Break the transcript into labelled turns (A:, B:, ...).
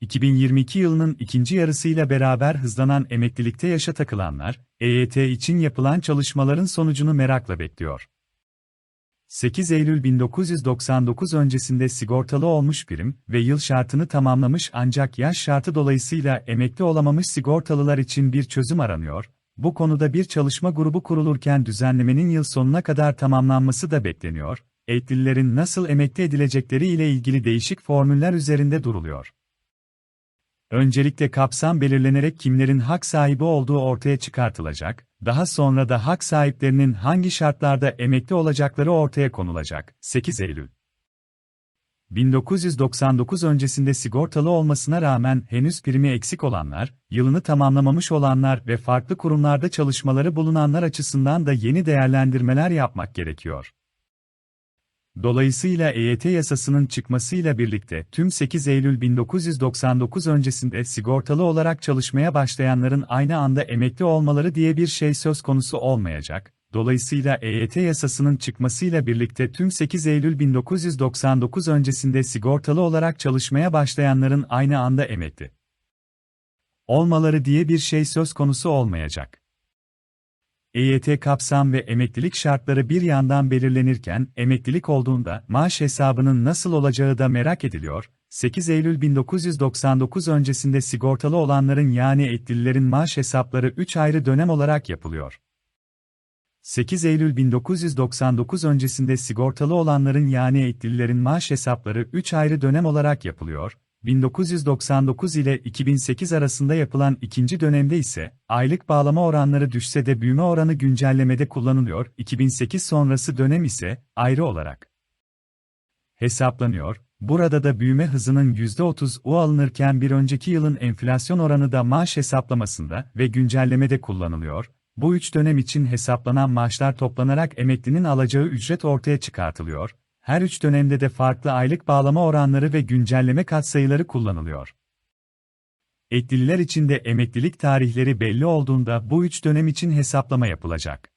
A: 2022 yılının ikinci yarısıyla beraber hızlanan emeklilikte yaşa takılanlar, EYT için yapılan çalışmaların sonucunu merakla bekliyor. 8 Eylül 1999 öncesinde sigortalı olmuş birim ve yıl şartını tamamlamış ancak yaş şartı dolayısıyla emekli olamamış sigortalılar için bir çözüm aranıyor. Bu konuda bir çalışma grubu kurulurken düzenlemenin yıl sonuna kadar tamamlanması da bekleniyor. Eğitimlilerin nasıl emekli edilecekleri ile ilgili değişik formüller üzerinde duruluyor. Öncelikle kapsam belirlenerek kimlerin hak sahibi olduğu ortaya çıkartılacak, daha sonra da hak sahiplerinin hangi şartlarda emekli olacakları ortaya konulacak. 8 Eylül 1999 öncesinde sigortalı olmasına rağmen henüz primi eksik olanlar, yılını tamamlamamış olanlar ve farklı kurumlarda çalışmaları bulunanlar açısından da yeni değerlendirmeler yapmak gerekiyor. Dolayısıyla EYT yasasının çıkmasıyla birlikte tüm 8 Eylül 1999 öncesinde sigortalı olarak çalışmaya başlayanların aynı anda emekli olmaları diye bir şey söz konusu olmayacak. Dolayısıyla EYT yasasının çıkmasıyla birlikte tüm 8 Eylül 1999 öncesinde sigortalı olarak çalışmaya başlayanların aynı anda emekli olmaları diye bir şey söz konusu olmayacak. EYT kapsam ve emeklilik şartları bir yandan belirlenirken, emeklilik olduğunda maaş hesabının nasıl olacağı da merak ediliyor. 8 Eylül 1999 öncesinde sigortalı olanların yani etkililerin maaş hesapları 3 ayrı dönem olarak yapılıyor. 8 Eylül 1999 öncesinde sigortalı olanların yani etkililerin maaş hesapları 3 ayrı dönem olarak yapılıyor. 1999 ile 2008 arasında yapılan ikinci dönemde ise, aylık bağlama oranları düşse de büyüme oranı güncellemede kullanılıyor, 2008 sonrası dönem ise, ayrı olarak hesaplanıyor. Burada da büyüme hızının %30 U alınırken bir önceki yılın enflasyon oranı da maaş hesaplamasında ve güncellemede kullanılıyor. Bu üç dönem için hesaplanan maaşlar toplanarak emeklinin alacağı ücret ortaya çıkartılıyor her üç dönemde de farklı aylık bağlama oranları ve güncelleme katsayıları kullanılıyor. Eklililer için de emeklilik tarihleri belli olduğunda bu üç dönem için hesaplama yapılacak.